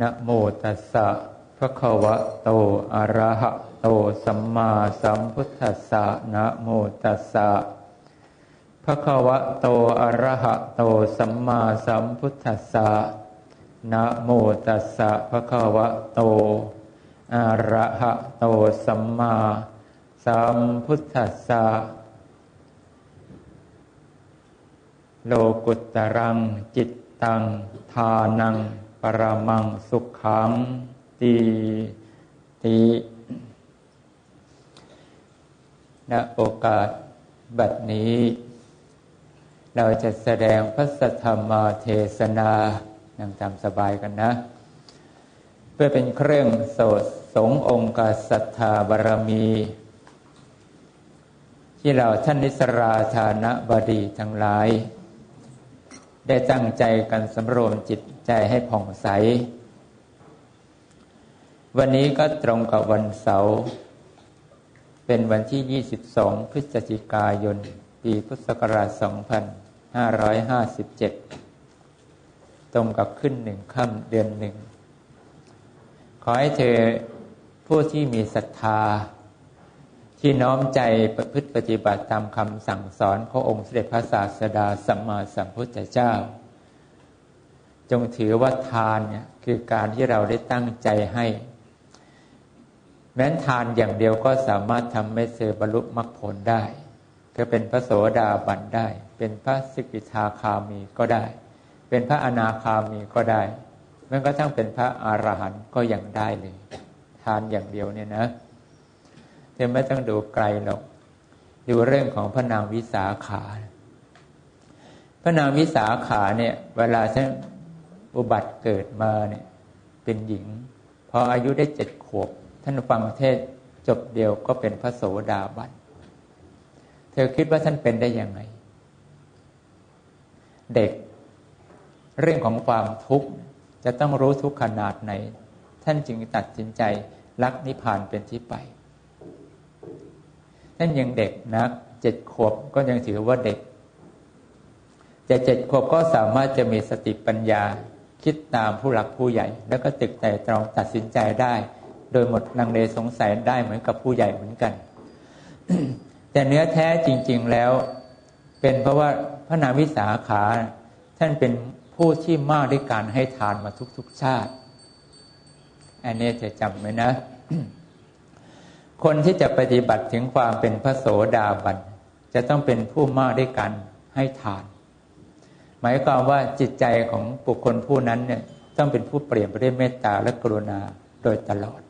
นะโมตัสสะภะคะวะโตอะระหะโตสัมมาสัมพุทธัสสะนะโมตัสสะภะคะวะโตอะระหะโตสัมมาสัมพุทธัสสะนะโมตัสสะภะคะวะโตอะระหะโตสัมมาสัมพุทธัสสะโลกุตตรังจิตตังทานัง ปรมังสุขขังตีติณโอกาสบัดนี้ เราจะแสดงพระสัทธรรมเทศนาอย่างตามสบายกันนะ เพื่อเป็นเครื่องโสดสงองค์กศรัทธาบารมี ที่เราท่านนิสราธานะบดีทั้งหลาย ได้ตั้งใจกันสำรวมจิต ใจให้ผ่องใส วันนี้ก็ตรงกับวันเสาร์เป็นวันที่ 22 พฤศจิกายน ปีพุทธศักราช 2557 ตรงกับขึ้นหนึ่งค่ำเดือนหนึ่ง ขอให้เธอผู้ที่มีศรัทธา ที่น้อมใจประพฤติปฏิบัติตามคำสั่งสอนขององค์เสด็จพระศาสดาสัมมาสัมพุทธเจ้า จงถือว่าทานเนี่ยคือการที่เราได้ตั้งใจให้ แม้นทานอย่างเดียวก็สามารถทำให้เธอบรรลุมรรคผลได้ก็เป็นพระโสดาบันได้ เป็นพระสิกิทาคามีก็ได้ เป็นพระอนาคามีก็ได้แม้กระทั่งเป็นพระอรหันต์ก็ยังได้เลย ทานอย่างเดียวเนี่ยนะเธอไม่ต้องดูไกลหรอกดูเรื่องของพระนางวิสาขา พระนางวิสาขาเนี่ย เวลาท่าน อุบัติเกิดมาเนี่ยเป็นหญิง พออายุได้เจ็ดขวบ ท่านฟังเทศจบเดียวก็เป็นพระโสดาบันเธอคิดว่าท่านเป็นได้ยังไง เด็ก เรื่องของความทุกข์จะต้องรู้ทุกขนาดไหน ท่านจึงตัดสินใจรักนิพพานเป็นที่ไป ท่านยังเด็กนะเจ็ดขวบก็ยังถือว่าเด็กแต่เจ็ดขวบก็สามารถจะมีสติปัญญา คิดตามผู้หลักผู้ใหญ่ แล้วก็ตึกแต่ตรองตัดสินใจได้ โดยหมดลังเลสงสัยได้เหมือนกับผู้ใหญ่เหมือนกัน แต่เนื้อแท้จริง ๆแล้ว เป็นเพราะว่าพระนามวิสาขาท่านเป็นผู้ที่มากด้วยการให้ทานมาทุกๆชาติ อันนี้จะจำไว้นะ คนที่จะปฏิบัติถึงความเป็นพระโสดาบันจะต้องเป็นผู้มากด้วยการให้ทาน หมายความว่าจิตใจของบุคคลผู้นั้นเนี่ยต้องเป็นผู้เปลี่ยนไปด้วยเมตตาและกรุณาโดยตลอด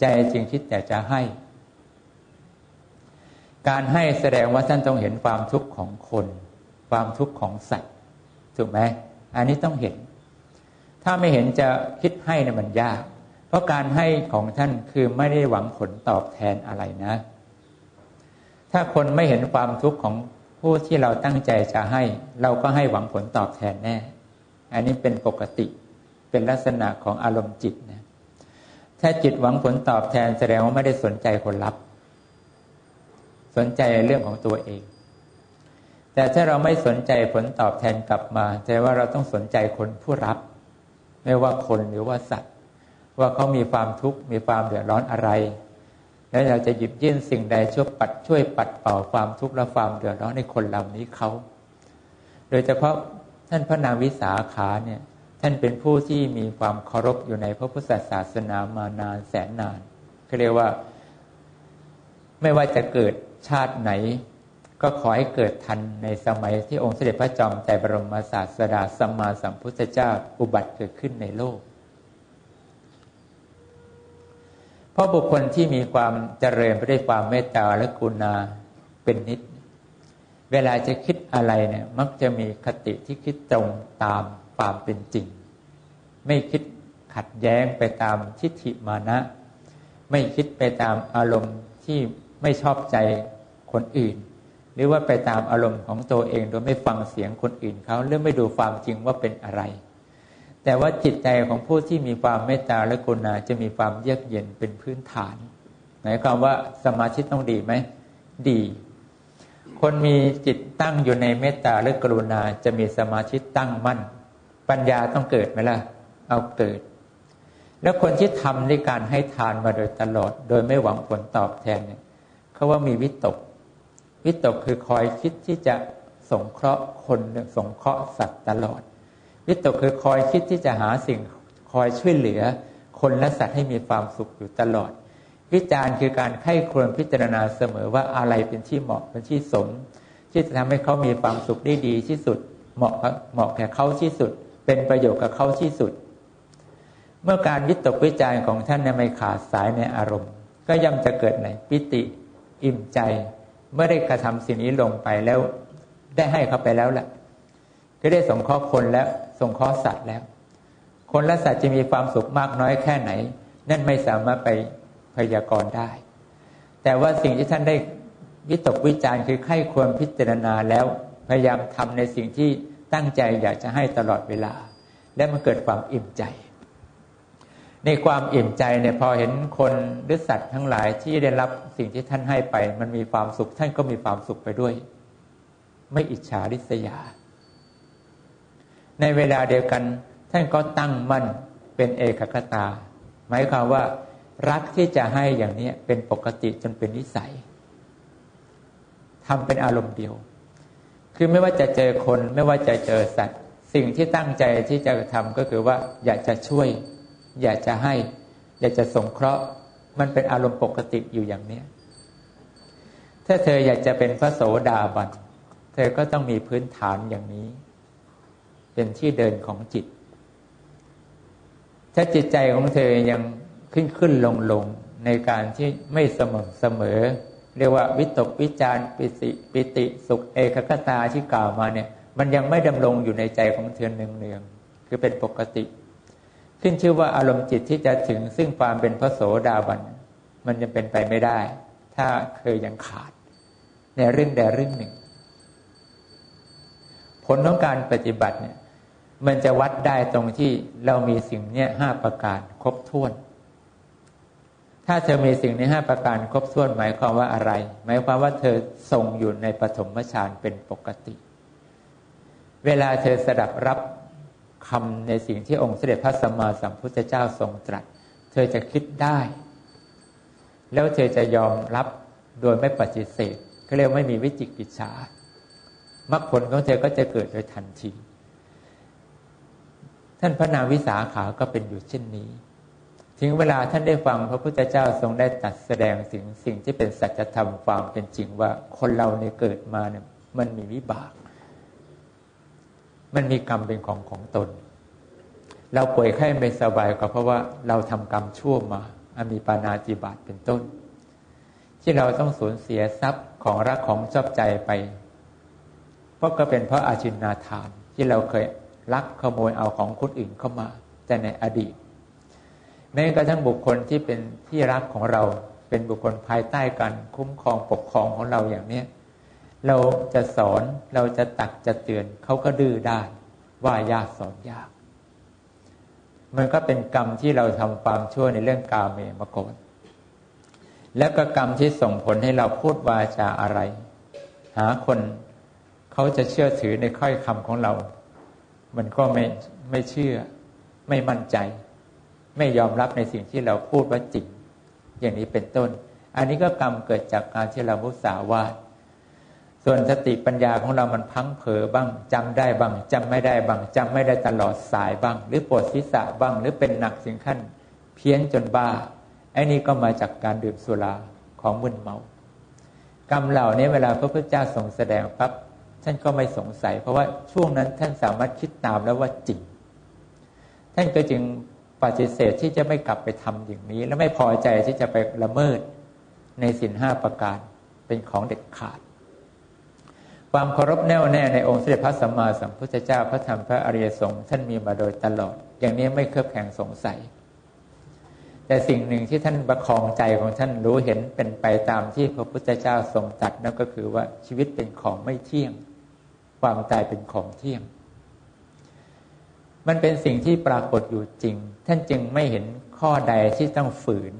ใจจริงคิดแต่จะให้ การให้แสดงว่าท่านต้องเห็นความทุกข์ของคน ความทุกข์ของสัตว์ถูกไหมอันนี้ต้องเห็น ถ้าไม่เห็นจะคิดให้เนี่ยมันยาก เพราะการให้ของท่านคือไม่ได้หวังผลตอบแทนอะไรนะ ถ้าคนไม่เห็นความทุกข์ของ ผู้ที่เราตั้งใจจะให้ เราก็ให้หวังผลตอบแทนแน่ อันนี้เป็นปกติเป็นลักษณะของอารมณ์จิตนะถ้าจิตหวังผลตอบแทนแสดงว่าไม่ได้สนใจคนรับ สนใจเรื่องของตัวเอง แต่ถ้าเราไม่สนใจผลตอบแทนกลับมาแสดงว่าเราต้องสนใจคนผู้รับ ไม่ว่าคนหรือว่าสัตว์ ว่าเขามีความทุกข์มีความเดือดร้อนอะไร แล้วเราจะหยิบยื่นสิ่งใดช่วยปัดช่วยปัดเป่าความทุกข์และความเดือดร้อนในคนเหล่านี้เขา โดยเฉพาะท่านพระนามวิสาขาเนี่ยท่านเป็นผู้ที่มีความเคารพอยู่ในพระพุทธศาสนามานานแสนนานเขาเรียกว่า ไม่ว่าจะเกิดชาติไหน ก็ขอให้เกิดทันในสมัยที่องค์เสด็จพระจอมใจบรมศาสดาสัมมาสัมพุทธเจ้าอุบัติเกิดขึ้นในโลก เพ ราะบุคคลที่มีความเจริญไปด้วยความเมตตาและกุณาเป็นนิด เวลาจะคิดอะไรเนี่ย มักจะมีคติที่คิดตรงตามความเป็นจริง ไม่คิดขัดแย้งไปตามทิฏฐิมานะ ไม่คิดไปตามอารมณ์ที่ไม่ชอบใจคนอื่น หรือว่าไปตามอารมณ์ของตัวเองโดยไม่ฟังเสียงคนอื่นเขาหรือไม่ดูความจริงว่าเป็นอะไร แต่ว่าจิตใจของผู้ที่มีความเมตตาและกรุณาจะมีความเยือกเย็นเป็นพื้นฐานหมายความว่าสมาธิต้องดีไหมดี คนมีจิตตั้งอยู่ในเมตตาและกรุณาจะมีสมาธิตั้งมั่น ปัญญาต้องเกิดไหมล่ะ เอาเกิด แล้วคนที่ทำในการให้ทานมาโดยตลอด โดยไม่หวังผลตอบแทนเนี่ยเขาว่ามีวิตก วิตกคือคอยคิดที่จะสงเคราะห์คนสงเคราะห์สัตว์ตลอด วิตกคือคอยคิดที่จะหาสิ่งคอยช่วยเหลือ คนและสัตว์ให้มีความสุขอยู่ตลอด วิจารณ์คือการไข้ควรพิจารณาเสมอว่าอะไรเป็นที่เหมาะเป็นที่สม ที่จะทำให้เขามีความสุขได้ดีที่สุด เหมาะเหมาะแก่เขาที่สุด เป็นประโยชน์กับเขาที่สุด เมื่อการวิตกวิจารณ์ของท่านไม่ขาดสายในอารมณ์ ก็ย่อมจะเกิดในปิติอิ่มใจ เมื่อได้กระทำสิ่งนี้ลงไปแล้ว ได้ให้เขาไปแล้วแหละ ก็ได้สงเคราะห์คนแล้วสงเคราะห์สัตว์แล้ว คนและสัตว์จะมีความสุขมากน้อยแค่ไหน นั่นไม่สามารถไปพยากรณ์ได้ แต่ว่าสิ่งที่ท่านได้วิตกวิจารณ์คือไข้ควรพิจารณาแล้วพยายามทำในสิ่งที่ตั้งใจอยากจะให้ตลอดเวลา และมันเกิดความอิ่มใจ ในความอิ่มใจเนี่ยพอเห็นคนหรือสัตว์ทั้งหลายที่ได้รับสิ่งที่ท่านให้ไป มันมีความสุขท่านก็มีความสุขไปด้วย ไม่อิจฉาริษยา ในเวลาเดียวกัน ท่านก็ตั้งมั่นเป็นเอกคตา หมายความว่า รักที่จะให้อย่างนี้เป็นปกติจนเป็นนิสัยทำเป็นอารมณ์เดียว คือไม่ว่าจะเจอคนไม่ว่าจะเจอสัตว์ สิ่งที่ตั้งใจที่จะทำก็คือว่า อยากจะช่วย อยากจะให้ อยากจะสงเคราะห์ มันเป็นอารมณ์ปกติอยู่อย่างนี้ถ้าเธออยากจะเป็นพระโสดาบันเธอก็ต้องมีพื้นฐานอย่างนี้ เป็นที่เดินของจิต ถ้าจิตใจของเธอยังขึ้นขึ้นลงลงในการที่ไม่เสมอเสมอ เรียกว่าวิตกวิจารปิสิปิติสุขเอกคตาที่กล่าวมาเนี่ย มันยังไม่ดำรงอยู่ในใจของเธอเนืองๆคือเป็นปกติ ขึ้นชื่อว่าอารมณ์จิตที่จะถึงซึ่งความเป็นพระโสดาบัน มันยังเป็นไปไม่ได้ ถ้าเคยยังขาด ในเรื่องใดเรื่องหนึ่ง ผลของการปฏิบัติเนี่ย มันจะวัดได้ตรงที่เรามีสิ่งนี้ห้าประการครบถ้วน ถ้าเธอมีสิ่งในห้าประการครบถ้วน หมายความว่าอะไร หมายความว่าเธอทรงอยู่ในปฐมฌานเป็นปกติ เวลาเธอสดับรับคำในสิ่งที่องค์เสด็จพระสัมมาสัมพุทธเจ้าทรงตรัส เธอจะคิดได้ แล้วเธอจะยอมรับโดยไม่ปฏิเสธเขาเรียกไม่มีวิจิกิจฉามรรคผลของเธอก็จะเกิดโดยทันที ท่านพระนางวิสาขาก็เป็นอยู่เช่นนี้ ถึงเวลาท่านได้ฟังพระพุทธเจ้าทรงได้ตัดแสดงสิ่งสิ่งที่เป็นสัจธรรมความเป็นจริงว่าคนเราในเกิดมาเนี่ยมันมีวิบาก มันมีกรรมเป็นของของตน เราป่วยไข้ไม่สบายก็เพราะว่าเราทำกรรมชั่วมาอามีปานาจิบาตเป็นต้น ที่เราต้องสูญเสียทรัพย์ของรักของชอบใจไป เพราะก็เป็นเพราะอาชินนาทานที่เราเคย ลักขโมยเอาของคนอื่นเข้ามา แต่ในอดีต แม้กระทั่งบุคคลที่เป็นที่รักของเรา เป็นบุคคลภายใต้การคุ้มครองปกครองของเราอย่างเนี้ยเราจะสอนเราจะตักจะเตือนเขาก็ดื้อได้ว่ายากสอนยาก มันก็เป็นกรรมที่เราทำความชั่วในเรื่องกาเมมาก่อนแล้วก็กรรมที่ส่งผลให้เราพูดวาจาอะไร หาคนเขาจะเชื่อถือในค่อยคำของเรา มันก็ไม่ไม่เชื่อ ไม่มั่นใจ ไม่ยอมรับในสิ่งที่เราพูดว่าจริง อย่างนี้เป็นต้น อันนี้ก็กรรมเกิดจากการที่เรามุสาวาทส่วนสติปัญญาของเรามันพังเผลอบ้างจำได้บ้างจำไม่ได้บ้างจำไม่ได้ตลอดสายบ้าง หรือปวดศีรษะบ้าง หรือเป็นหนักสิ่งขั้น เพี้ยนจนบ้าไอ้นี้ก็มาจากการดื่มสุราของมึนเมา กรรมเหล่านี้เวลาพระพุทธเจ้าทรงแสดงปั๊บ ท่านก็ไม่สงสัย เพราะว่าช่วงนั้นท่านสามารถคิดตามแล้วว่าจริง ท่านก็จึงปฏิเสธที่จะไม่กลับไปทำอย่างนี้ และไม่พอใจที่จะไปละเมิดในสินห้าประการเป็นของเด็ดขาด ความเคารพแน่วแน่ในองค์เสด็จพระสัมมาสัมพุทธเจ้าพระธรรมพระอริยสงฆ์ท่านมีมาโดยตลอด อย่างนี้ไม่เครือบแข่งสงสัย แต่สิ่งหนึ่งที่ท่านประคองใจของท่านรู้เห็นเป็นไปตามที่พระพุทธเจ้าทรงตรัสนั่นก็คือว่าชีวิตเป็นของไม่เที่ยง ความตายเป็นของเที่ยง มันเป็นสิ่งที่ปรากฏอยู่จริง ท่านจึงไม่เห็นข้อใดที่ต้องฝืน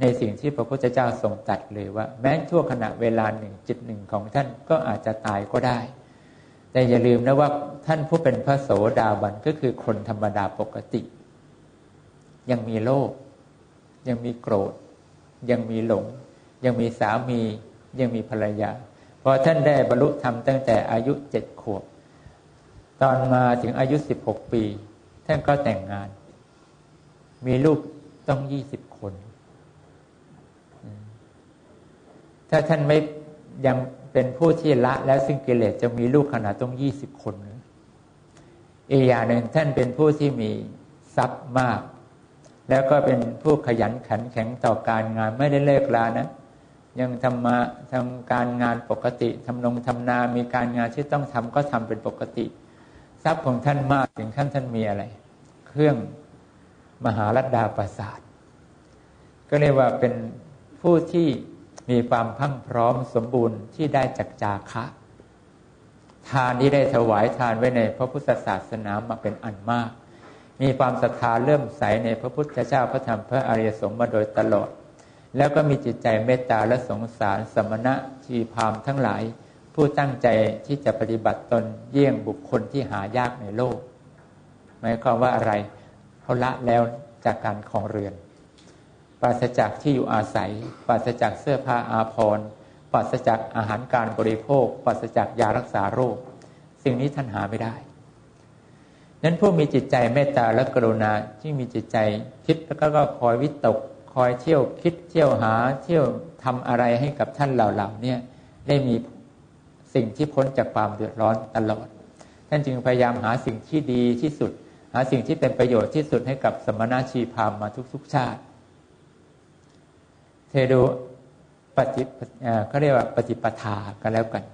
ในสิ่งที่พระพุทธเจ้าทรงตัดเลยว่า แม้ชั่วขณะเวลาหนึ่งจิตหนึ่งของท่านก็อาจจะตายก็ได้ แต่อย่าลืมนะว่าท่านผู้เป็นพระโสดาบันก็คือคนธรรมดาปกติ ยังมีโลภยังมีโกรธ ยังมีหลง ยังมีสามี ยังมีภรรยา พอท่านได้บรรลุธรรมตั้งแต่อายุเจ็ดขวบ ตอนมาถึงอายุสิบหกปี ท่านก็แต่งงาน มีลูกต้องยี่สิบคน ถ้าท่านไม่ยังเป็นผู้ที่ละแล้วซึ่งกิเลสจะมีลูกขนาดต้องยี่สิบคนอีกอย่างหนึ่งท่านเป็นผู้ที่มีทรัพย์มาก แล้วก็เป็นผู้ขยันขันแข็งต่อการงานไม่ได้เลิกลานะ ยังทำมาทำการงานปกติทำนงทำนา มีการงานที่ต้องทำก็ทำเป็นปกติ ทรัพย์ของท่านมากถึงขั้นท่านมีอะไร เครื่องมหาลัดดาประสาทก็เรียกว่าเป็นผู้ที่มีความพังพร้อมสมบูรณ์ที่ได้จักจาคะ ทานที่ได้ถวายทานไว้ในพระพุทธศาสนามาเป็นอันมาก มีความศรัทธาเลื่อมใสในพระพุทธเจ้าพระธรรมพระอริยสงฆ์มาโดยตลอด แล้วก็มีจิตใจเมตตาและสงสารสมณะชีพามทั้งหลาย ผู้ตั้งใจที่จะปฏิบัติตนเยี่ยงบุคคลที่หายากในโลก หมายความว่าอะไรเขาละแล้วจากการคลองเรือน ปราศจากที่อยู่อาศัย ปราศจากเสื้อผ้าอาภรณ์ปราศจากอาหารการบริโภค ปราศจากยารักษาโรค สิ่งนี้ท่านหาไม่ได้นั้นผู้มีจิตใจเมตตาและกรุณาที่มีจิตใจคิดแล้วก็คอยวิตก คอยเที่ยวคิดเที่ยวหาเที่ยวทำอะไรให้กับท่านเหล่าๆเนี่ยได้มีสิ่งที่พ้นจากความเดือดร้อนตลอด ท่านจึงพยายามหาสิ่งที่ดีที่สุด หาสิ่งที่เป็นประโยชน์ที่สุดให้กับสมณชีพามมาทุกๆชาติ เทดูปฏิเขาเรียกว่าปฏิปทากันแล้วกัน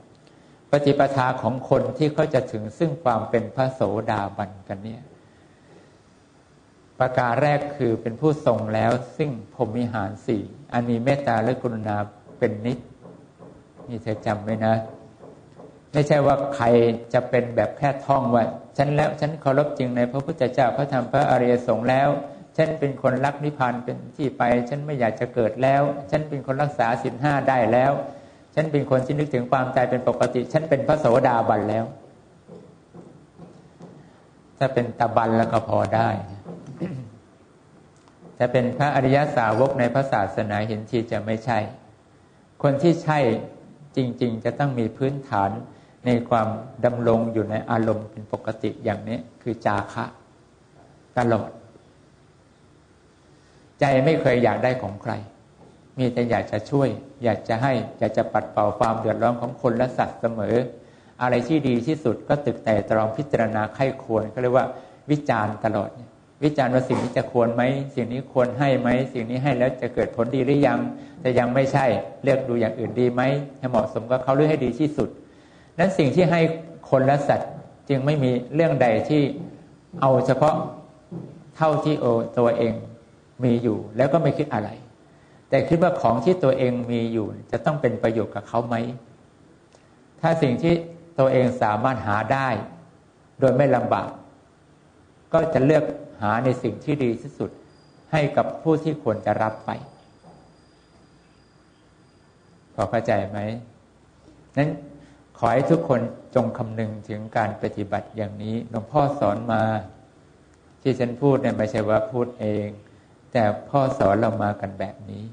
ปฏิปทาของคนที่เขาจะถึงซึ่งความเป็นพระโสดาบันกันเนี่ย ประการแรกคือเป็นผู้ทรงแล้ว ซึ่งผมมีหารสี่อันมีเมตตาและกรุณาเป็นนิดนี่เธอจำไว้นะ ไม่ใช่ว่าใครจะเป็นแบบแค่ท่องว่าฉันแล้วฉันเคารพจริงในพระพุทธเจ้าพระธรรมพระอริยสงฆ์แล้วฉันเป็นคนรักนิพพานเป็นที่ไป ฉันไม่อยากจะเกิดแล้ว ฉันเป็นคนรักษาศีลห้าได้แล้ว ฉันเป็นคนที่นึกถึงความตายเป็นปกติ ฉันเป็นพระโสดาบันแล้ว ถ้าเป็นตะบันแล้วก็พอได้ ถ้าเป็นพระอริยสาวกในพระศาสนาเห็นทีจะไม่ใช่ คนที่ใช่จริง ๆ จะต้องมีพื้นฐานในความดำรงอยู่ในอารมณ์เป็นปกติอย่างนี้คือจาคะตลอด ใจไม่เคยอยากได้ของใคร มีแต่อยากจะช่วย อยากจะให้ อยากจะปัดเป่าความเดือดร้อนของคนและสัตว์เสมอ อะไรที่ดีที่สุดก็ตึกแต่ตรองพิจารณาไข้ควรก็เรียกว่าวิจารณ์ตลอดเนี่ย วิจารณ์ว่าสิ่งนี้จะควรไหมสิ่งนี้ควรให้ไหมสิ่งนี้ให้แล้วจะเกิดผลดีหรือยังแต่ยังไม่ใช่เลือกดูอย่างอื่นดีไหมให้เหมาะสมกับเขาหรือให้ดีที่สุด นั้นสิ่งที่ให้คนและสัตว์จึงไม่มีเรื่องใดที่เอาเฉพาะเท่าที่โอตัวเองมีอยู่ แล้วก็ไม่คิดอะไร แต่คิดว่าของที่ตัวเองมีอยู่ จะต้องเป็นประโยชน์กับเขาไหมถ้าสิ่งที่ตัวเองสามารถหาได้ โดยไม่ลำบาก ก็จะเลือก หาในสิ่งที่ดีที่สุดให้กับผู้ที่ควรจะรับไป พอเข้าใจไหม นั้นขอให้ทุกคนจงคำนึงถึงการปฏิบัติอย่างนี้ หลวงพ่อสอนมา ที่ฉันพูดเนี่ยไม่ใช่ว่าพูดเอง แต่พ่อสอนเรามากันแบบนี้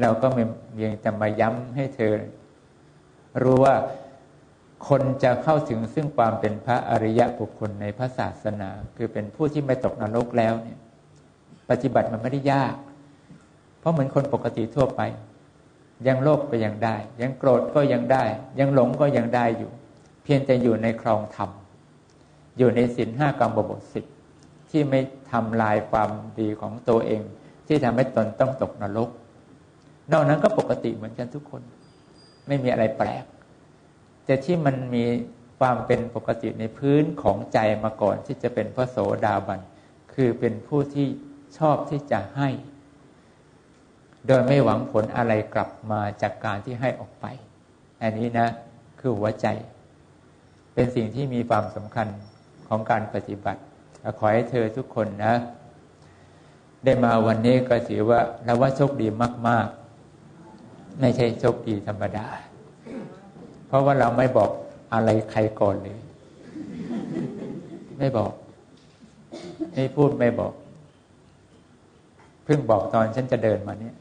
เราก็เพียงแต่มาย้ำให้เธอ รู้ว่า คนจะเข้าถึงซึ่งความเป็นพระอริยะบุคคลในพระศาสนา คือเป็นผู้ที่ไม่ตกนรกแล้วเนี่ย ปฏิบัติมันไม่ได้ยาก เพราะเหมือนคนปกติทั่วไป ยังโลภก็ยังได้ ยังโกรธก็ยังได้ ยังหลงก็ยังได้อยู่ เพียงแต่อยู่ในครองธรรมอยู่ในศีลห้ากรรมบทสิบที่ไม่ทำลายความดีของตัวเอง ที่ทำให้ตนต้องตกนรก นอกนั้นก็ปกติเหมือนกันทุกคน ไม่มีอะไรแปลก แต่ที่มันมีความเป็นปกติในพื้นของใจมาก่อนที่จะเป็นพระโสดาบัน คือเป็นผู้ที่ชอบที่จะให้ โดยไม่หวังผลอะไรกลับมาจากการที่ให้ออกไป อันนี้นะ คือหัวใจ เป็นสิ่งที่มีความสำคัญของการปฏิบัติ ขอให้เธอทุกคนนะ ได้มาวันนี้ก็ถือว่าเราว่าโชคดีมาก ๆ ไม่ใช่โชคดีธรรมดา เพราะว่าเราไม่บอกอะไรใครก่อนเลย ไม่บอกไม่พูดไม่บอก เพิ่งบอกตอนฉันจะเดินมาเนี่ย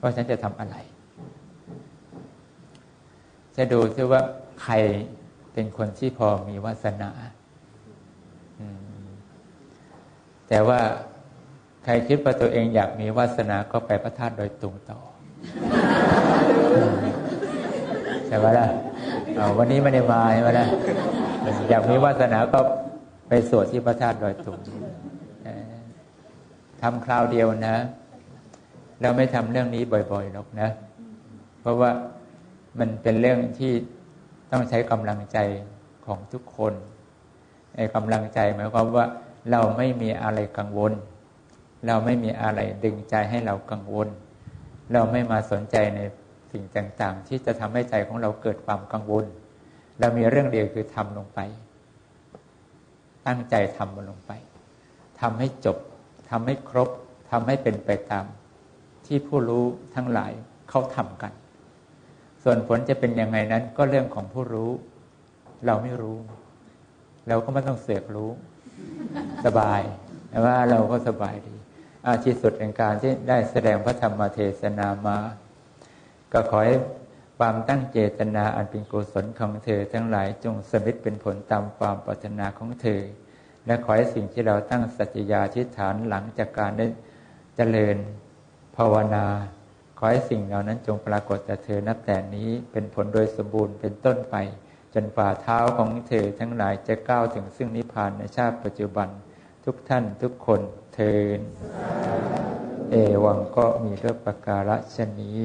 ว่าฉันจะทำอะไรจะดูซิว่าใครเป็นคนที่พอมีวาสนาแต่ว่าใครคิดว่าตัวเองอยากมีวาสนาก็ไปพระธาตุโดยตุงต่อ ใช่ไหมล่ะวันนี้ไม่ได้มาใช่ไหมล่ะอยากมีวาสนาก็ไปสวดที่พระธาตุโดยตุงทำคราวเดียวนะ เราไม่ทำเรื่องนี้บ่อยๆหรอกนะ เพราะว่ามันเป็นเรื่องที่ต้องใช้กำลังใจของทุกคนไอ้กำลังใจหมายความว่าเราไม่มีอะไรกังวล เราไม่มีอะไรดึงใจให้เรากังวล เราไม่มาสนใจใน สิ่งต่างๆ ที่จะทำให้ใจของเราเกิดความกังวล เรามีเรื่องเดียวคือทำลงไป ตั้งใจทำมันลงไปทำให้จบทำให้ครบทำให้เป็นไปตาม ที่ผู้รู้ทั้งหลายเขาทำกัน ส่วนผลจะเป็นยังไงนั้นก็เรื่องของผู้รู้ เราไม่รู้ เราก็ไม่ต้องเสือกรู้ สบายแต่ว่าเราก็สบายดีอาชีสุดแห่งการที่ได้แสดงพระธรรมเทศนามา ก็ขอให้ความตั้งเจตนาอันเป็นกุศลของเธอ ทั้งหลายจงสมิทเป็นผลตามความปรารถนาของเธอ และขอให้สิ่งที่เราตั้งสัจยาทิฏฐานหลังจากการได้เจริญภาวนา ขอให้สิ่งเหล่านั้นจงปรากฏแต่เธอนับแต่นี้เป็นผลโดยสมบูรณ์เป็นต้นไป จนฝ่าเท้าของเธอทั้งหลายจะก้าวถึงซึ่งนิพพานในชาติปัจจุบันทุกท่านทุกคนเทิน เอวังก็มีเรื่องประการฉนี้